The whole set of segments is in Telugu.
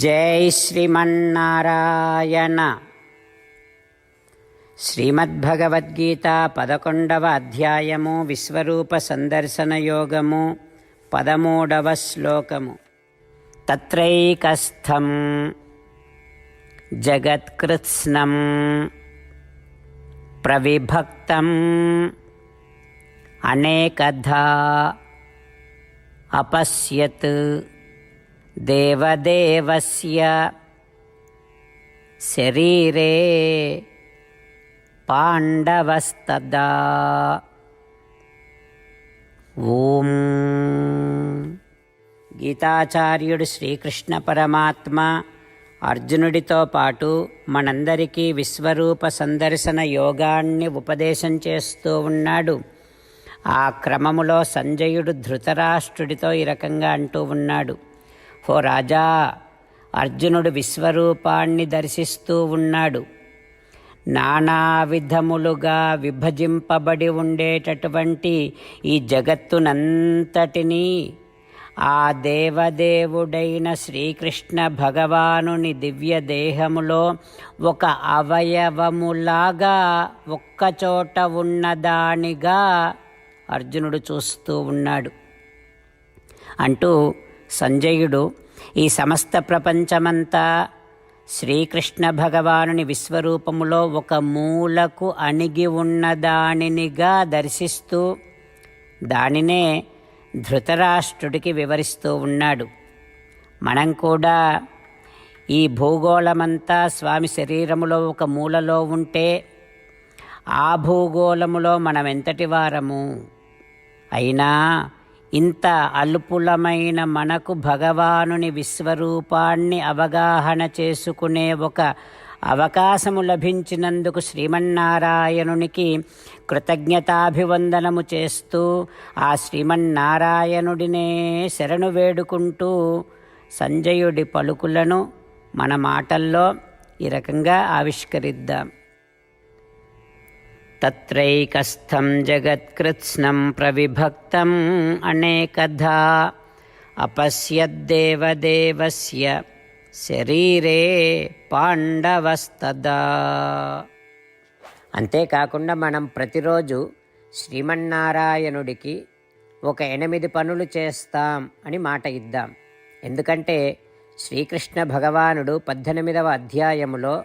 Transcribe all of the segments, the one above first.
జై శ్రీమన్నారాయణ. శ్రీమద్భగవద్గీత పదకొండవ అధ్యాయము విశ్వరూప సందర్శన యోగము పదమూడవ శ్లోకము. తత్రైకస్థం జగత్కృత్స్నం ప్రవిభక్తం అనేకధా అపశ్యత్. देवदेवस्य शरीरे पाण्डवस्तदा ఓం గీతాచార్యుడు శ్రీకృష్ణ పరమాత్మ అర్జునుడితో పాటు మనందరికీ విశ్వరూప సందర్శన యోగాన్ని ఉపదేశం చేస్తూ ఉన్నాడు ఆ క్రమములో సంజయుడు ధృతరాష్ట్రుడితో ఈ రకంగా అంటూ ఉన్నాడు ఓ రాజా అర్జునుడు విశ్వరూపాన్ని దర్శిస్తూ ఉన్నాడు. నానా విధములుగా విభజింపబడి ఉండేటటువంటి ఈ జగత్తునంతటినీ ఆ దేవదేవుడైన శ్రీకృష్ణ భగవానుని దివ్య దేహములో ఒక అవయవములాగా ఒక్కచోట ఉన్నదానిగా అర్జునుడు చూస్తూ ఉన్నాడు. అంటూ సంజయుడు ఈ సమస్త ప్రపంచమంతా శ్రీకృష్ణ భగవానుని విశ్వరూపములో ఒక మూలకు అణిగి ఉన్నదానినిగా దర్శిస్తూ దానినే ధృతరాష్ట్రుడికి వివరిస్తూ ఉన్నాడు. మనం కూడా ఈ భూగోళమంతా స్వామి శరీరములో ఒక మూలలో ఉంటే ఆ భూగోళములో మనం ఎంతటి వారము? అయినా ఇంత అల్పులమైన మనకు భగవానుని విశ్వరూపాన్ని అవగాహన చేసుకునే ఒక అవకాశము లభించినందుకు శ్రీమన్నారాయణునికి కృతజ్ఞతాభివందనము చేస్తూ ఆ శ్రీమన్నారాయణుడినే శరణు వేడుకుంటూ సంజయుడి పలుకులను మన మాటల్లో ఈ రకంగా ఆవిష్కరిద్దాం. తత్రైకస్థం జగత్కృత్స్నం ప్రవిభక్తం అనేకధా అపశ్యద్దేవదేవస్య శరీరే పాండవస్తదా. అంతేకాకుండా మనం ప్రతిరోజు శ్రీమన్నారాయణుడికి ఒక ఎనిమిది పనులు చేస్తాం అని మాట ఇద్దాం. ఎందుకంటే శ్రీకృష్ణ భగవానుడు పద్దెనిమిదవ అధ్యాయములో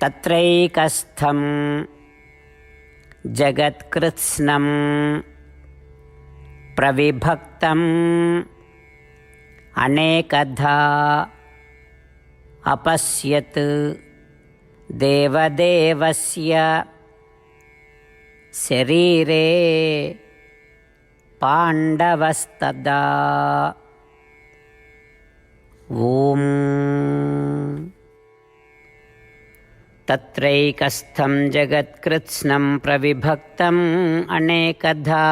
तत्रैकस्थं जगत्कृत्स्नं प्रविभक्तम्। अनेकधा। अपश्यत्। देवदेवस्य। शरीरे। पाण्डवस्तदा। ॐ। तत्रैकस्थं जगत्कृत्स्नं प्रविभक्तम् अनेकधा।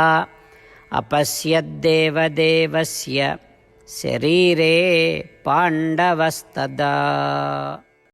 अपश्यद्देवदेवस्य शरीरे पाण्डवस्तदा